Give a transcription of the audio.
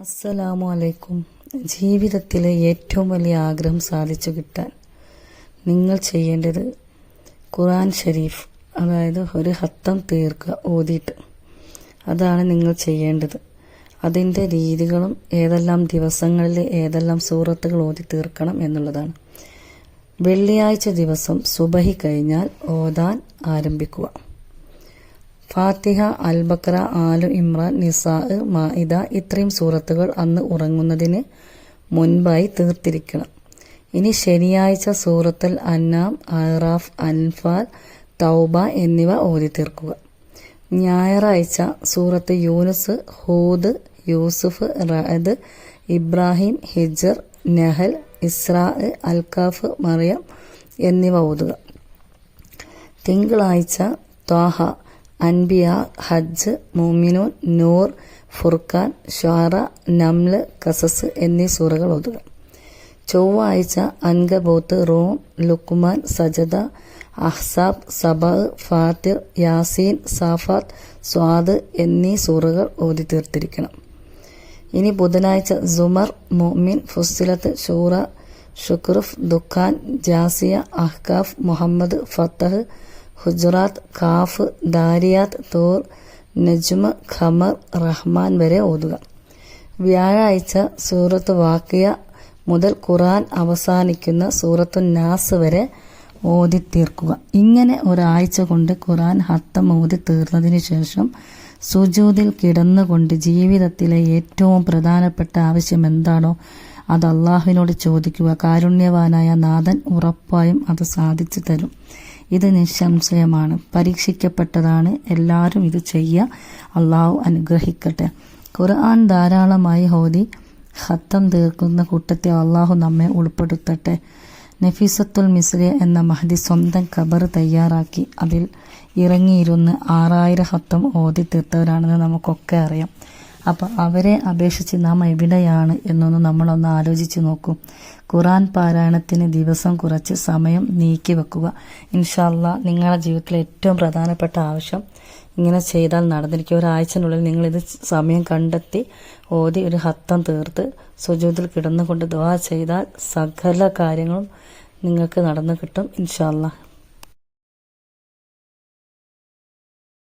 അസ്സലാമു അലൈക്കും ജീവിതത്തിലെ ഏറ്റവും വലിയ ആഗ്രഹം സാധിച്ചു കിട്ടാൻ നിങ്ങൾ ചെയ്യേണ്ടത് ഖുറാൻ ഷരീഫ് അതായത് ഒരു ഹത്തം തീർക്കുക ഓതിയിട്ട്. അതാണ് നിങ്ങൾ ചെയ്യേണ്ടത്. അതിന്റെ രീതികളും ഏതെല്ലാം ദിവസങ്ങളിൽ ഏതെല്ലാം സൂറത്തുകൾ ഓതി തീർക്കണം എന്നുള്ളതാണ്. വെള്ളിയാഴ്ച ദിവസം സുബഹി കഴിഞ്ഞാൽ ഓതാൻ ആരംഭിക്കുക. ഫാത്തിഹ അൽ ബക്ര ആലു ഇമ്രാൻ നിസാ മാഇദ ഇത്രയും സൂറത്തുകൾ അന്ന് ഉറങ്ങുന്നതിന് മുൻപായി തീർത്തിരിക്കണം. ഇനി ശനിയാഴ്ച സൂറത്തുൽ അന്നാം അറാഫ് അൻഫാൽ തൗബ എന്നിവ ഓതി തീർക്കുക. ഞായറാഴ്ച സൂറത്ത് യൂനുസ് ഹൂദ് യൂസുഫ് റഅദ് ഇബ്രാഹിം ഹിജർ നഹൽ ഇസ്രാ അൽകാഫ് മറിയം എന്നിവ ഓതുക. തിങ്കളാഴ്ച ത്വാഹ അൻബിയ ഹജ്ജ് മോമിനോൻ നൂർ ഫുർഖാൻ ഷാറ നംൽ കസസ് എന്നീ സൂറകൾ ഓതുക. ചൊവ്വാഴ്ച അൻകബോത്ത് റോം ലുക്കുമാൻ സജദ അഹ്സാബ് സബ ഫാത്തിർ യാസീൻ സാഫാത്ത് സ്വാദ് എന്നീ സൂറകൾ ഓതി തീർത്തിരിക്കണം. ഇനി ബുധനാഴ്ച സുമർ മൊമിൻ ഫുസിലത്ത് ഷൂറ ഷുക്രുഫ് ദുഖാൻ ജാസിയ അഹ്കാഫ് മുഹമ്മദ് ഫത്തഹ് ഹുജറാത്ത് കാഫ് ദാരിയാത്ത് തോർ നജ്മ ഖമർ റഹ്മാൻ വരെ ഓതുക. വ്യാഴാഴ്ച സൂറത്ത് വാക്കിയ മുതൽ ഖുറാൻ അവസാനിക്കുന്ന സൂറത്തു നാസ് വരെ ഓതി തീർക്കുക ഇങ്ങനെ ഒരാഴ്ച കൊണ്ട് ഖുറാൻ ഹത്തം ഓതി തീർന്നതിന് ശേഷം സുജൂതിൽ കിടന്നുകൊണ്ട് ജീവിതത്തിലെ ഏറ്റവും പ്രധാനപ്പെട്ട ആവശ്യം എന്താണോ അത് അള്ളാഹുവിനോട് ചോദിക്കുക. കാരുണ്യവാനായ നാഥൻ ഉറപ്പായും അത് സാധിച്ചു തരും. ഇത് നിസ്സംശയമാണ്. പരീക്ഷിക്കപ്പെട്ടതാണ്. എല്ലാവരും ഇത് ചെയ്യുക അള്ളാഹു അനുഗ്രഹിക്കട്ടെ. ഖുർആൻ ധാരാളമായി ഹോദി ഹത്തം തീർക്കുന്ന കൂട്ടത്തെ അള്ളാഹു നമ്മെ ഉൾപ്പെടുത്തട്ടെ. നഫീസത്തുൽ മിസ്രി എന്ന മഹദി സ്വന്തം ഖബർ തയ്യാറാക്കി. അതിൽ ഇറങ്ങിയിരുന്ന് ആറായിരം ഹത്തം ഓതി തീർത്തവരാണെന്ന് നമുക്കൊക്കെ അറിയാം. അപ്പം അവരെ അപേക്ഷിച്ച് നാം എവിടെയാണ് എന്നൊന്ന് നമ്മളൊന്ന് ആലോചിച്ച് നോക്കും. ഖുറാൻ പാരായണത്തിന് ദിവസം കുറച്ച് സമയം നീക്കി വെക്കുക. ഇൻഷാല്ല നിങ്ങളുടെ ജീവിതത്തിലെ ഏറ്റവും പ്രധാനപ്പെട്ട ആവശ്യം ഇങ്ങനെ ചെയ്താൽ നടന്നിരിക്കും. ഒരാഴ്ചനുള്ളിൽ നിങ്ങളിത് സമയം കണ്ടെത്തി ഓതി ഒരു ഹത്തം തീർത്ത് സുജൂതിൽ കിടന്നുകൊണ്ട് ദുവാ ചെയ്താൽ സകല കാര്യങ്ങളും നിങ്ങൾക്ക് നടന്നു കിട്ടും ഇൻഷാല്ല